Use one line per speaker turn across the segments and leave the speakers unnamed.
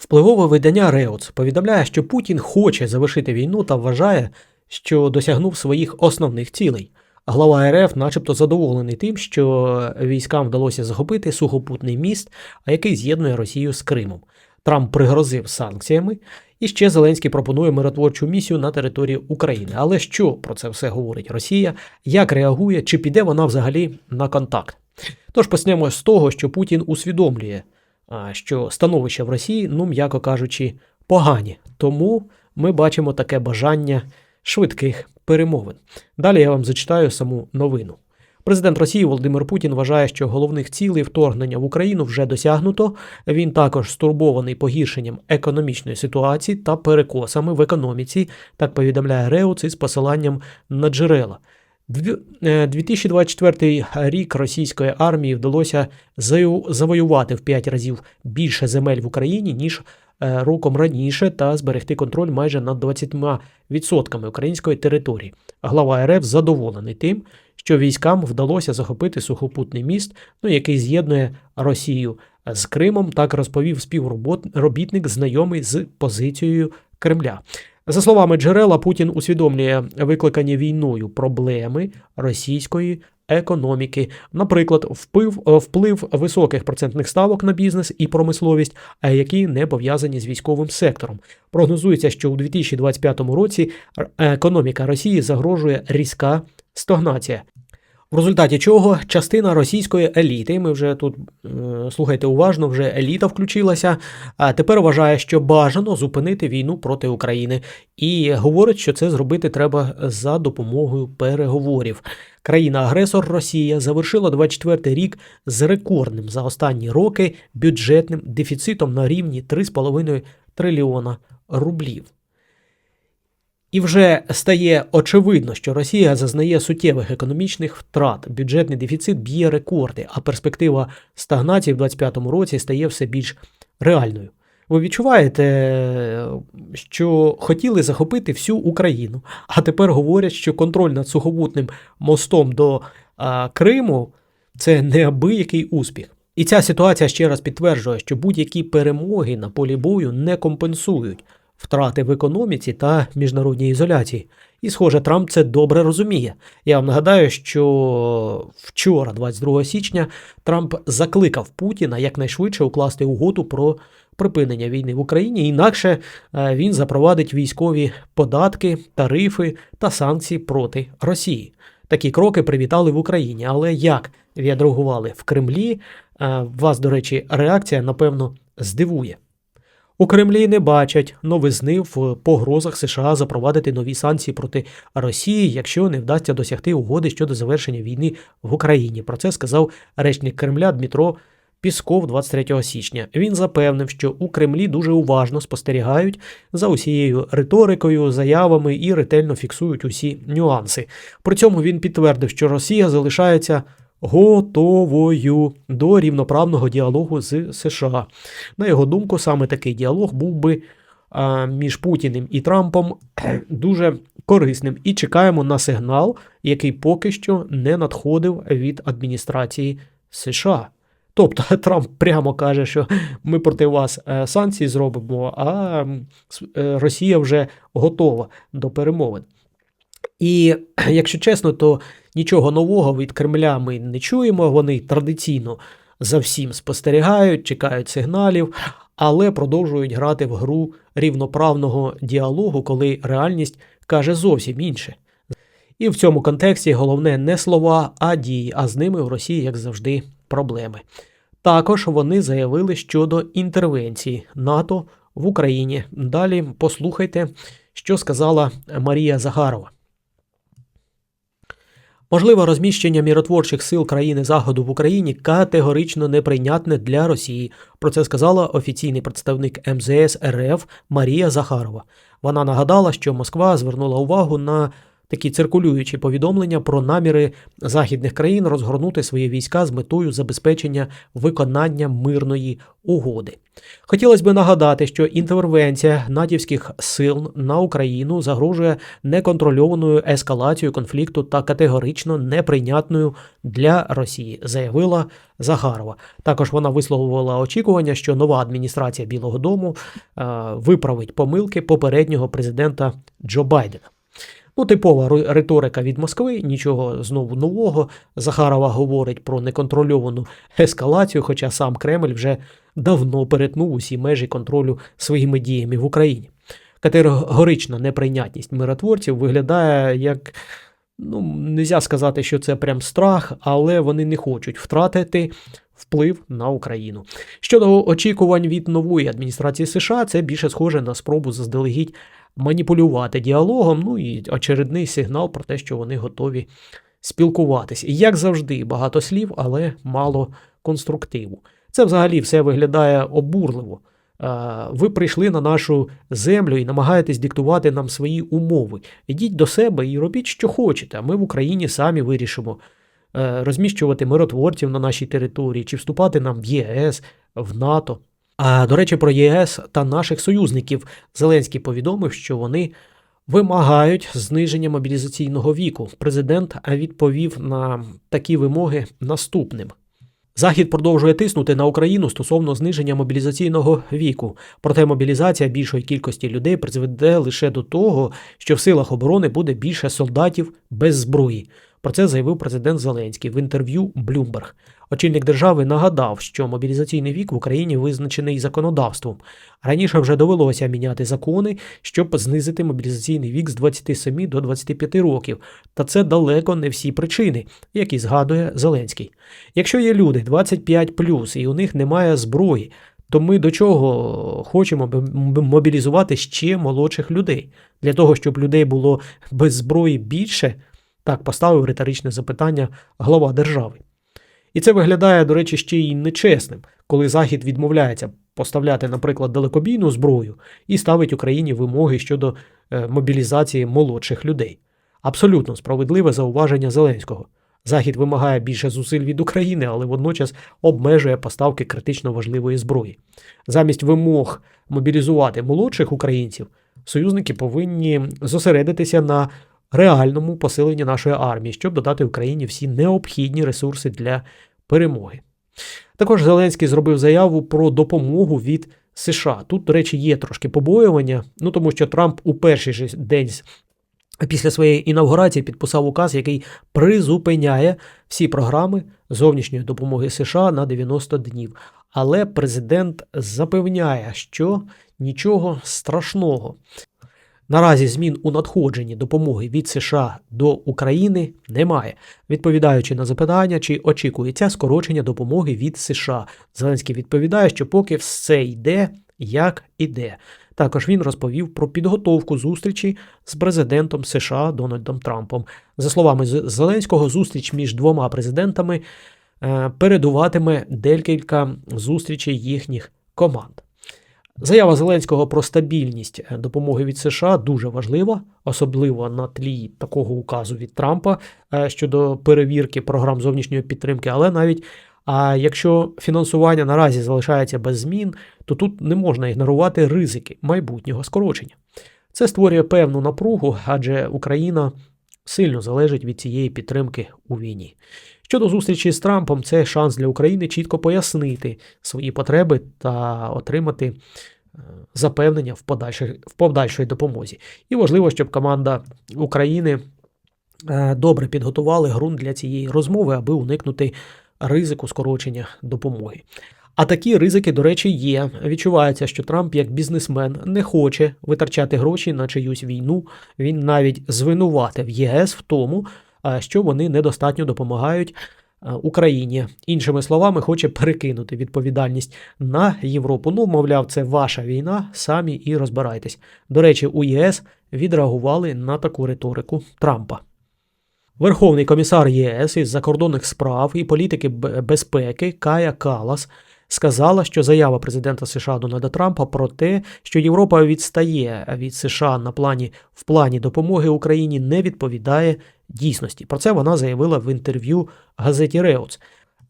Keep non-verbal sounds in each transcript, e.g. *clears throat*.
Впливове видання Реуц повідомляє, що Путін хоче завершити війну та вважає, що досягнув своїх основних цілей. Глава РФ, начебто, задоволений тим, що військам вдалося захопити сухопутний міст, який з'єднує Росію з Кримом. Трамп пригрозив санкціями, і ще Зеленський пропонує миротворчу місію на території України. Але що про це все говорить Росія? Як реагує, чи піде вона взагалі на контакт? Тож почнемо з того, що Путін усвідомлює, що становище в Росії, ну м'яко кажучи, погані. Тому ми бачимо таке бажання швидких перемовин. Далі я вам зачитаю саму новину. Президент Росії Володимир Путін вважає, що головних цілей вторгнення в Україну вже досягнуто. Він також стурбований погіршенням економічної ситуації та перекосами в економіці, так повідомляє Реуц із посиланням на джерела. Дві- е, 2024 рік російської армії вдалося завоювати в 5 разів більше земель в Україні, ніж е, роком раніше, та зберегти контроль майже над 20% української території. Глава РФ задоволений тим, що військам вдалося захопити сухопутний міст, ну, який з'єднує Росію з Кримом, так розповів співробітник, знайомий з позицією Кремля. За словами джерела, Путін усвідомлює викликані війною проблеми російської економіки, наприклад, вплив, е, вплив високих процентних ставок на бізнес і промисловість, а які не пов'язані з військовим сектором. Прогнозується, що у 2025 році економіка Росії загрожує різка стагнація. В результаті чого частина російської еліти, ми вже тут е, слухайте уважно, вже еліта включилася, а тепер вважає, що бажано зупинити війну проти України, і говорить, що це зробити треба за допомогою переговорів. Країна-агресор Росія завершила 24 рік з рекордним за останні роки бюджетним дефіцитом на рівні 3,5 трильйона рублів. І вже стає очевидно, що Росія зазнає суттєвих економічних втрат. Бюджетний дефіцит б'є рекорди, а перспектива стагнації в 2025 році стає все більш реальною. Ви відчуваєте, що хотіли захопити всю Україну, а тепер говорять, що контроль над сухопутним мостом до а, Криму це неабиякий успіх. І ця ситуація ще раз підтверджує, що будь-які перемоги на полі бою не компенсують втрати в економіці та міжнародній ізоляції. І, схоже, Трамп це добре розуміє. Я вам нагадаю, що вчора, 22 січня, Трамп закликав Путіна якнайшвидше укласти угоду про припинення війни в Україні, інакше е, він запровадить військові податки, тарифи та санкції проти Росії. Такі кроки привітали в Україні, але як відреагували в Кремлі? Е, Вас, до речі, реакція, напевно, здивує. У Кремлі не бачать новизни в погрозах США запровадити нові санкції проти Росії, якщо не вдасться досягти угоди щодо завершення війни в Україні. Про це сказав речник Кремля Дмитро Пісков 23 січня. Він запевнив, що у Кремлі дуже уважно спостерігають за усією риторикою, заявами і ретельно фіксують усі нюанси. При цьому він підтвердив, що Росія залишається готовою до рівноправного діалогу з США. На його думку, саме такий діалог був би між Путіним і Трампом *clears throat* дуже корисним. І чекаємо на сигнал, який поки що не надходив від адміністрації США. Тобто *laughs* Трамп прямо каже, що ми проти вас е, санкції зробимо, а е, Росія вже готова до перемовин. І *clears throat* якщо чесно, то нічого нового від Кремля ми не чуємо. Вони традиційно за всім спостерігають, чекають сигналів, але продовжують грати в гру рівноправного діалогу, коли реальність каже зовсім інше. І в цьому контексті головне не слова, а дії, а з ними в Росії, як завжди, проблеми. Також вони заявили щодо інтервенції НАТО в Україні. Далі послухайте, що сказала Марія Захарова. Можливе розміщення міротворчих сил країни Заходу в Україні категорично неприйнятне для Росії. Про це сказала офіційний представник МЗС РФ Марія Захарова. Вона нагадала, що Москва звернула увагу на такі циркулюючі повідомлення про наміри західних країн розгорнути свої війська з метою забезпечення виконання мирної угоди. Хотілося б нагадати, що інтервенція натівських сил на Україну загрожує неконтрольованою ескалацією конфлікту та категорично неприйнятною для Росії, заявила Загарова. Також вона висловлювала очікування, що нова адміністрація Білого Дому е, виправить помилки попереднього президента Джо Байдена. Ну, типова риторика від Москви, нічого знову нового. Захарова говорить про неконтрольовану ескалацію, хоча сам Кремль вже давно перетнув усі межі контролю своїми діями в Україні. Категорична неприйнятність миротворців виглядає як. Ну, нельзя сказати, що це прям страх, але вони не хочуть втратити вплив на Україну. Щодо очікувань від нової адміністрації США, це більше схоже на спробу заздалегідь маніпулювати діалогом, ну і очередний сигнал про те, що вони готові спілкуватись. І як завжди, багато слів, але мало конструктиву. Це взагалі все виглядає обурливо. Ви прийшли на нашу землю і намагаєтесь диктувати нам свої умови. Ідіть до себе і робіть, що хочете, а ми в Україні самі вирішимо е, розміщувати миротворців на нашій території чи вступати нам в ЄС, в НАТО. А до речі, про ЄС та наших союзників Зеленський повідомив, що вони вимагають зниження мобілізаційного віку. Президент відповів на такі вимоги наступним. Захід продовжує тиснути на Україну стосовно зниження мобілізаційного віку. Проте мобілізація більшої кількості людей призведе лише до того, що в силах оборони буде більше солдатів без зброї. Про це заявив президент Зеленський в інтерв'ю Bloomberg. Очільник держави нагадав, що мобілізаційний вік в Україні визначений законодавством. Раніше вже довелося міняти закони, щоб знизити мобілізаційний вік з 27 до 25 років. Та це далеко не всі причини, які згадує Зеленський. Якщо є люди 25 і у них немає зброї, то ми до чого хочемо мобілізувати ще молодших людей? Для того, щоб людей було без зброї більше, так поставив риторичне запитання глава держави. І це виглядає, до речі, ще й нечесним, коли Захід відмовляється поставляти, наприклад, далекобійну зброю і ставить Україні вимоги щодо е, мобілізації молодших людей. Абсолютно справедливе зауваження Зеленського. Захід вимагає більше зусиль від України, але водночас обмежує поставки критично важливої зброї. Замість вимог мобілізувати молодших українців, союзники повинні зосередитися на реальному посиленні нашої армії, щоб додати Україні всі необхідні ресурси для перемоги. Також Зеленський зробив заяву про допомогу від США. Тут, до речі, є трошки побоювання, ну тому що Трамп у перший же день після своєї інавгурації підписав указ, який призупиняє всі програми зовнішньої допомоги США на 90 днів. Але президент запевняє, що нічого страшного. Наразі змін у надходженні допомоги від США до України немає. Відповідаючи на запитання, чи очікується скорочення допомоги від США, Зеленський відповідає, що поки все йде, як іде. Також він розповів про підготовку зустрічі з президентом США Дональдом Трампом. За словами Зеленського, зустріч між двома президентами е, передуватиме декілька зустрічей їхніх команд. Заява Зеленського про стабільність е, допомоги від США дуже важлива, особливо на тлі такого указу від Трампа е, щодо перевірки програм зовнішньої підтримки. Але навіть якщо фінансування наразі залишається без змін, то тут не можна ігнорувати ризики майбутнього скорочення. Це створює певну напругу, адже Україна сильно залежить від цієї підтримки у війні. Щодо зустрічі з Трампом, це шанс для України чітко пояснити свої потреби та отримати е, запевнення в подальшій, в подальшій допомозі. І важливо, щоб команда України е, добре підготували ґрунт для цієї розмови, аби уникнути ризику скорочення допомоги. А такі ризики, до речі, є. Відчувається, що Трамп, як бізнесмен, не хоче витрачати гроші на чиюсь війну. Він навіть звинуватив ЄС в тому, що вони недостатньо допомагають Україні. Іншими словами, хоче перекинути відповідальність на Європу. Ну, мовляв, це ваша війна, самі і розбирайтесь. До речі, у ЄС відреагували на таку риторику Трампа. Верховний комісар ЄС із закордонних справ і політики безпеки Кая Калас сказала, що заява президента США Дональда Трампа про те, що Європа відстає від США на плані в плані допомоги Україні, не відповідає дійсності. Про це вона заявила в інтерв'ю газеті Реоц.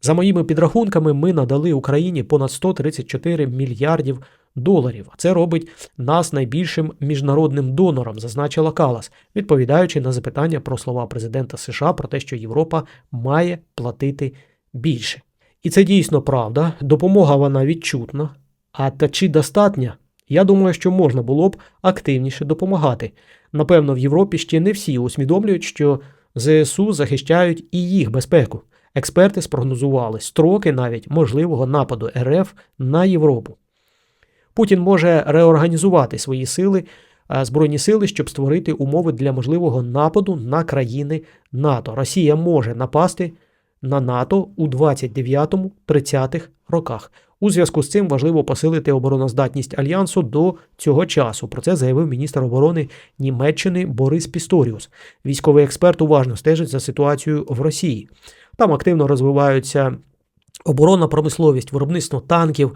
За моїми підрахунками, ми надали Україні понад 134 мільярдів доларів. Це робить нас найбільшим міжнародним донором, зазначила Калас, відповідаючи на запитання про слова президента США про те, що Європа має платити більше. І це дійсно правда. Допомога вона відчутна. А та чи достатня? Я думаю, що можна було б активніше допомагати. Напевно, в Європі ще не всі усвідомлюють, що ЗСУ захищають і їх безпеку. Експерти спрогнозували строки навіть можливого нападу РФ на Європу. Путін може реорганізувати свої сили, е, збройні сили, щоб створити умови для можливого нападу на країни НАТО. Росія може напасти на НАТО у 29-30 роках. У зв'язку з цим важливо посилити обороноздатність альянсу до цього часу. Про це заявив міністр оборони Німеччини Борис Пісторіус. Військовий експерт уважно стежить за ситуацією в Росії. Там активно розвиваються оборонна промисловість, виробництво танків,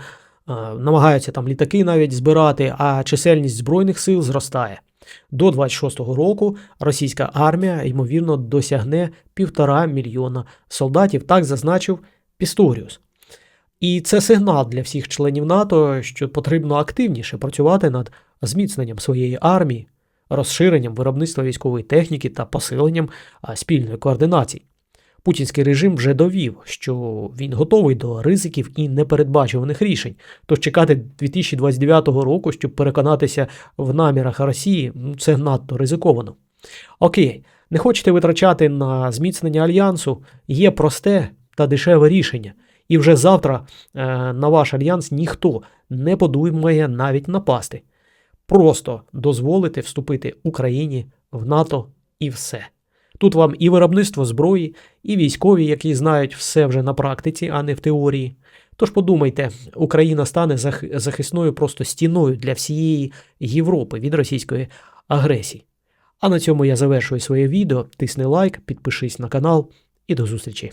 е, намагаються там літаки навіть збирати, а чисельність збройних сил зростає. До 26-го року російська армія, ймовірно, досягне півтора мільйона солдатів, так зазначив Пісторіус. І це сигнал для всіх членів НАТО, що потрібно активніше працювати над зміцненням своєї армії, розширенням виробництва військової техніки та посиленням спільної координації. Путінський режим вже довів, що він готовий до ризиків і непередбачуваних рішень. Тож чекати 2029 року, щоб переконатися в намірах Росії, ну, це надто ризиковано. Окей, не хочете витрачати на зміцнення альянсу, є просте та дешеве рішення. І вже завтра е, на ваш альянс ніхто не подумає навіть напасти. Просто дозволити вступити Україні в НАТО і все. Тут вам і виробництво зброї, і військові, які знають все вже на практиці, а не в теорії. Тож подумайте, Україна стане зах- захисною просто стіною для всієї Європи від російської агресії. А на цьому я завершую своє відео. Тисни лайк, підпишись на канал і до зустрічі!